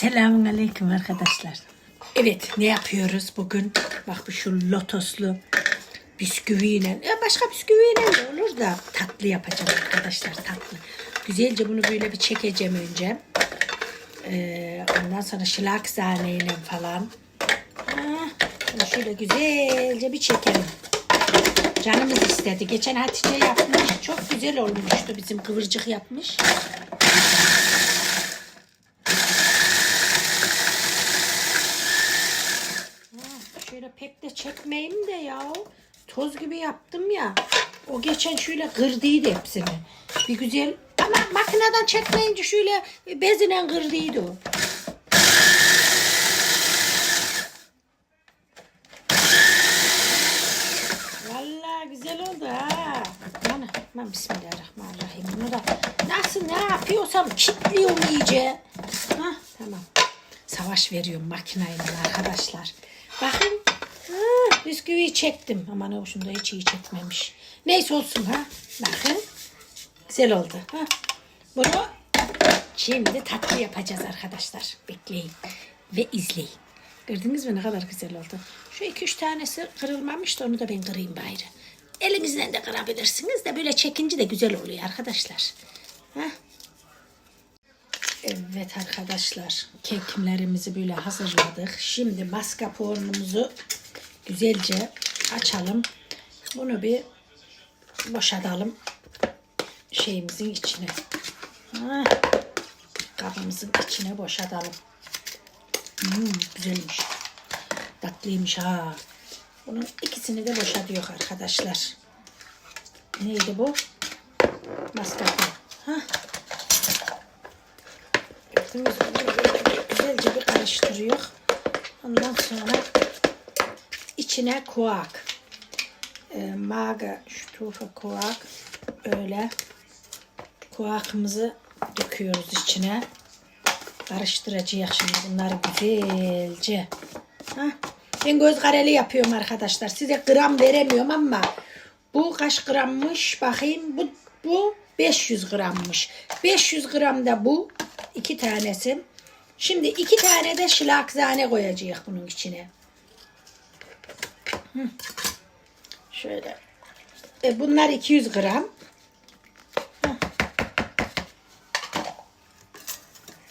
Selamun Aleyküm arkadaşlar. Evet ne yapıyoruz bugün? Bak bu şu lotoslu bisküviyle. Ya başka bisküviyle de olur da tatlı yapacağım arkadaşlar tatlı. Güzelce bunu böyle bir çekeceğim önce. Ee, ondan sonra şılak zaneyle falan. Ha, bunu şöyle güzelce bir çekelim. Canımız istedi. Geçen Hatice yapmış. Çok güzel olmuştu. Bizim kıvırcık yapmış. Şöyle pek de çekmeyeyim de ya. Toz gibi yaptım ya. O geçen şöyle kırdıydı hepsini. Bir güzel ama makineden çekmeyince şöyle bezinen kırdıydı o. Vallahi güzel oldu ha. Aman, aman bismillahirrahmanirrahim. Bunu da nasıl ne yapıyorsam kilitliyorum iyice. Ha, tamam. Savaş veriyorum makineyle arkadaşlar. Bakın. Bisküviyi çektim. Aman o şunda hiç iyi çekmemiş. Neyse olsun ha. Bakın. Güzel oldu. Ha. Bunu şimdi tatlı yapacağız arkadaşlar. Bekleyin ve izleyin. Gördünüz mü ne kadar güzel oldu. Şu iki üç tanesi kırılmamış da onu da ben kırayım bari. Elinizden de kırabilirsiniz de böyle çekince de güzel oluyor arkadaşlar. Ha? Evet arkadaşlar kekimlerimizi böyle hazırladık. Şimdi mascarpone'umuzu güzelce açalım. Bunu bir boşaltalım şeyimizin içine. Ha, kabımızın içine boşaltalım. Hmm, güzelmiş. Tatlıymış ha. Bunun ikisini de boşaltıyor arkadaşlar. Neydi bu? Mascarpone. Ha. Gördünüz mü? Güzelce bir karıştırıyor. Ondan sonra içine kuak. E, maga stufe kuak. Öyle kuakımızı döküyoruz içine. Karıştıracağız şimdi bunları güzelce. Ha? Ben göz kareli yapıyorum arkadaşlar. Size gram veremiyorum ama bu kaç grammış bakayım. Bu, bu 500 grammış. 500 gram da bu. iki tanesi. Şimdi iki tane de şılakzane koyacağız bunun içine. Hı. Şöyle. E, bunlar 200 gram.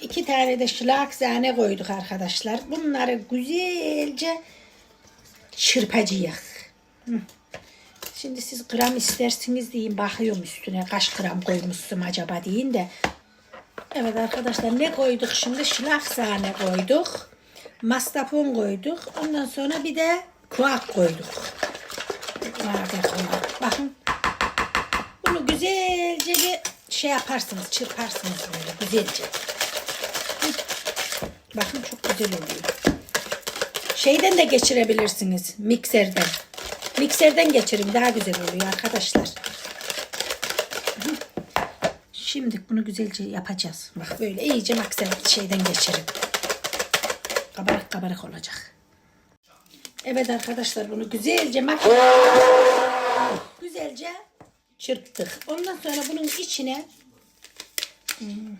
İki tane de şılakzane koyduk arkadaşlar. Bunları güzelce çırpacağız. Hı. Şimdi siz gram istersiniz deyin bakıyorum üstüne kaç gram koymuşsun acaba deyin de. Evet arkadaşlar ne koyduk şimdi? Şılakzane koyduk. Mastapon koyduk. Ondan sonra bir de kuak koyduk. Bakın. Bunu güzelce bir şey yaparsınız, çırparsınız böyle güzelce. Bakın çok güzel oluyor. Şeyden de geçirebilirsiniz. Mikserden. Mikserden geçirin daha güzel oluyor arkadaşlar. Şimdi bunu güzelce yapacağız. Bak böyle iyice mikser şeyden geçirin. Kabarık kabarık olacak. Evet arkadaşlar bunu güzelce makine güzelce çırptık. Ondan sonra bunun içine hmm,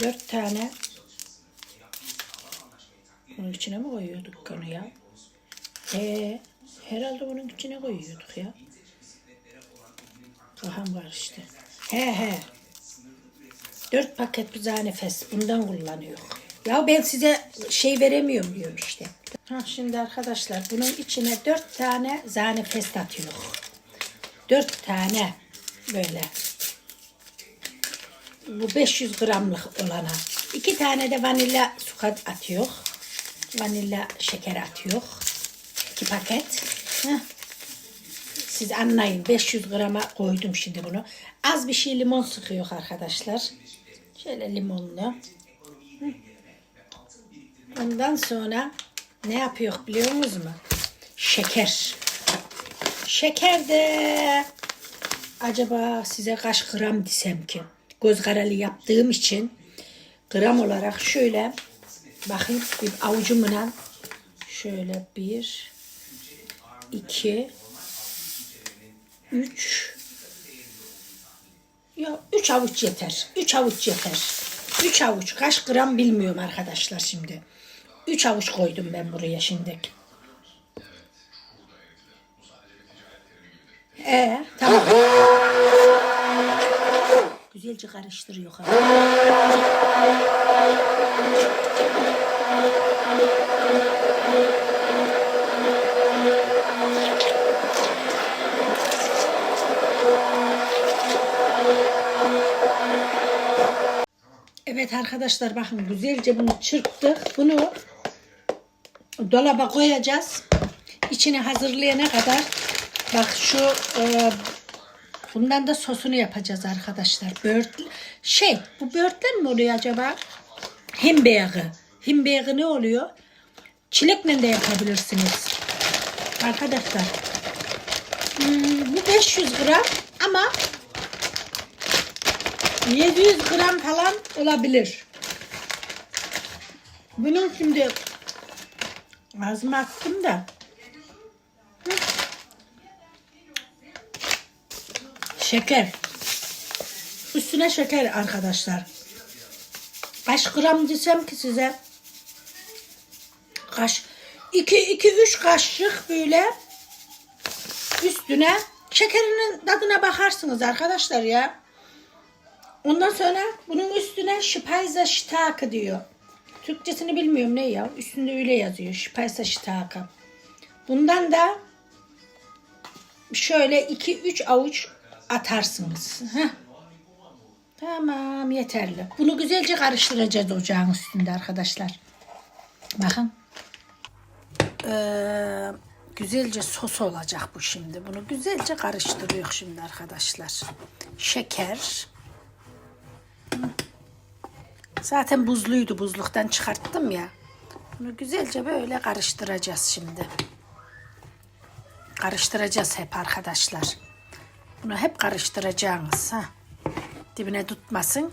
dört tane bunun içine mi koyuyorduk onu ya? Ee, herhalde bunun içine koyuyorduk ya. Kafam karıştı. He he. Dört paket bir zanefes bundan kullanıyor. Ya ben size şey veremiyorum diyorum işte. Şimdi arkadaşlar bunun içine dört tane zanefes atıyor. Dört tane böyle. Bu 500 gramlık olana. İki tane de vanilya sukat atıyor. Vanilya şeker atıyor. İki paket. Siz anlayın 500 grama koydum şimdi bunu. Az bir şey limon sıkıyor arkadaşlar. Şöyle limonlu. Hı. Ondan sonra ne yapıyor biliyor musunuz mu? Şeker. Şeker de acaba size kaç gram desem ki? Göz kararı yaptığım için gram olarak şöyle bakayım bir avucumla şöyle bir iki üç ya üç avuç yeter. Üç avuç yeter. 3 avuç kaç gram bilmiyorum arkadaşlar şimdi. 3 avuç koydum ben buraya şimdi. Ee, tamam. Güzelce karıştırıyor. Evet arkadaşlar bakın güzelce bunu çırptık. Bunu dolaba koyacağız. İçine hazırlayana kadar bak şu e, bundan da sosunu yapacağız arkadaşlar. Bört şey bu börtlen mi oluyor acaba? Himbeyağı. Himbeyağı ne oluyor? Çilekle de yapabilirsiniz. Arkadaşlar. Hmm, bu 500 gram ama 700 gram falan olabilir. Bunun şimdi ağzıma attım da. Şeker. Üstüne şeker arkadaşlar. Kaç gram desem ki size? Kaş 2 2 3 kaşık böyle üstüne şekerinin tadına bakarsınız arkadaşlar ya. Ondan sonra bunun üstüne Speiser Stärke diyor. Türkçesini bilmiyorum ne ya. Üstünde öyle yazıyor. Speiser Stärke. Bundan da şöyle 2-3 avuç atarsınız. Heh. Tamam yeterli. Bunu güzelce karıştıracağız ocağın üstünde arkadaşlar. Bakın. Ee, güzelce sos olacak bu şimdi. Bunu güzelce karıştırıyor şimdi arkadaşlar. Şeker. Zaten buzluydu. Buzluktan çıkarttım ya. Bunu güzelce böyle karıştıracağız şimdi. Karıştıracağız hep arkadaşlar. Bunu hep karıştıracağız. Ha. Dibine tutmasın.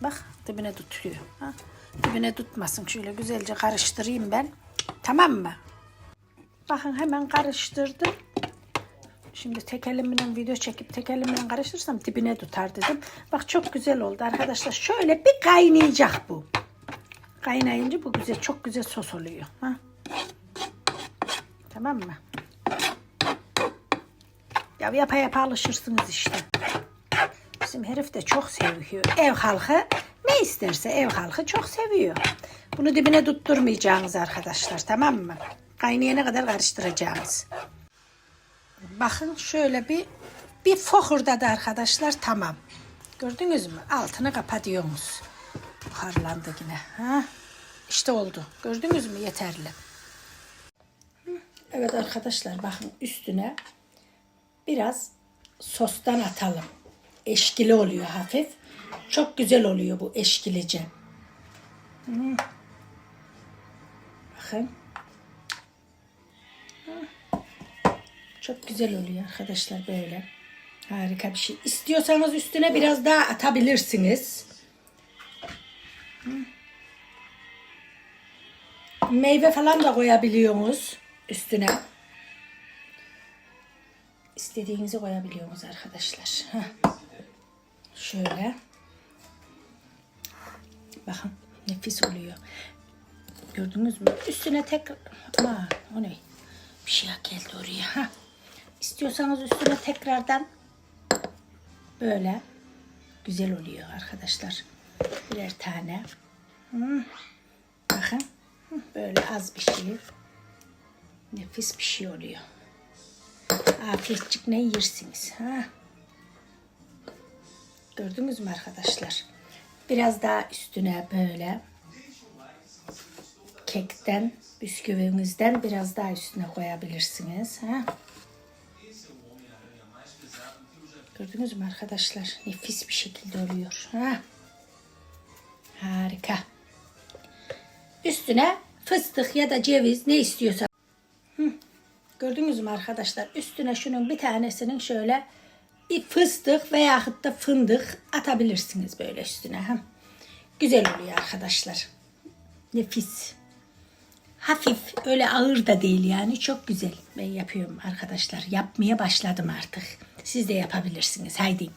Bak dibine tutuyor. Ha. Dibine tutmasın. Şöyle güzelce karıştırayım ben. Tamam mı? Bakın hemen karıştırdım. Şimdi tek video çekip tek elimle karıştırırsam dibine tutar dedim. Bak çok güzel oldu arkadaşlar. Şöyle bir kaynayacak bu. Kaynayınca bu güzel çok güzel sos oluyor. Ha? Tamam mı? Ya yapa yapa alışırsınız işte. Bizim herif de çok seviyor. Ev halkı ne isterse ev halkı çok seviyor. Bunu dibine tutturmayacaksınız arkadaşlar tamam mı? Kaynayana kadar karıştıracağınız. Bakın şöyle bir bir fokurdadı arkadaşlar tamam. Gördünüz mü? Altını kapatıyorsunuz. Buharlandı yine. Ha? İşte oldu. Gördünüz mü? Yeterli. Evet arkadaşlar bakın üstüne biraz sostan atalım. Eşkili oluyor hafif. Çok güzel oluyor bu eşkilice. Bakın. Çok güzel oluyor arkadaşlar böyle. Harika bir şey. İstiyorsanız üstüne biraz daha atabilirsiniz. Meyve falan da koyabiliyorsunuz üstüne. İstediğinizi koyabiliyorsunuz arkadaşlar. Heh. Şöyle. Bakın nefis oluyor. Gördünüz mü? Üstüne tek... Aa, o ne? Bir şey geldi oraya. Ha. İstiyorsanız üstüne tekrardan böyle güzel oluyor arkadaşlar. Birer tane. Hı. Bakın. Hı, Böyle az bir şey. Nefis bir şey oluyor. Afiyetçik ne yersiniz. Ha? Gördünüz mü arkadaşlar? Biraz daha üstüne böyle kekten, bisküvinizden biraz daha üstüne koyabilirsiniz. Ha? Gördünüz mü arkadaşlar? Nefis bir şekilde oluyor. Ha? Harika. Üstüne fıstık ya da ceviz ne istiyorsa. Hı. Gördünüz mü arkadaşlar? Üstüne şunun bir tanesinin şöyle bir fıstık veya da fındık atabilirsiniz böyle üstüne. Ha? Güzel oluyor arkadaşlar. Nefis. Hafif öyle ağır da değil yani çok güzel. Ben yapıyorum arkadaşlar. Yapmaya başladım artık. Siz de yapabilirsiniz. Haydi.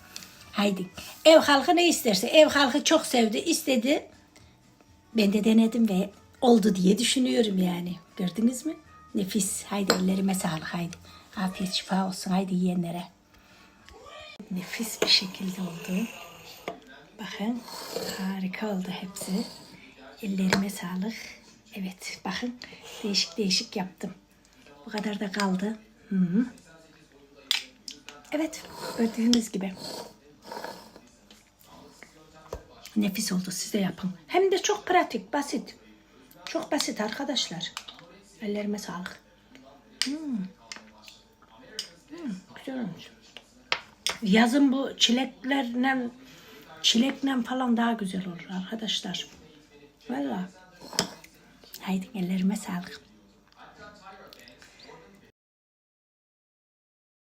Haydi. Ev halkı ne isterse. Ev halkı çok sevdi, istedi. Ben de denedim ve oldu diye düşünüyorum yani. Gördünüz mü? Nefis. Haydi ellerime sağlık haydi. Afiyet şifa olsun haydi yiyenlere. Nefis bir şekilde oldu. Bakın harika oldu hepsi. Ellerime sağlık. Evet bakın değişik değişik yaptım. Bu kadar da kaldı. Hı -hı. Evet gördüğünüz gibi. Nefis oldu siz de yapın. Hem de çok pratik basit. Çok basit arkadaşlar. Ellerime sağlık. Hmm. Hmm, güzel olmuş. Yazın bu çileklerle çilekle falan daha güzel olur arkadaşlar. Valla. Haydi ellerime sağlık.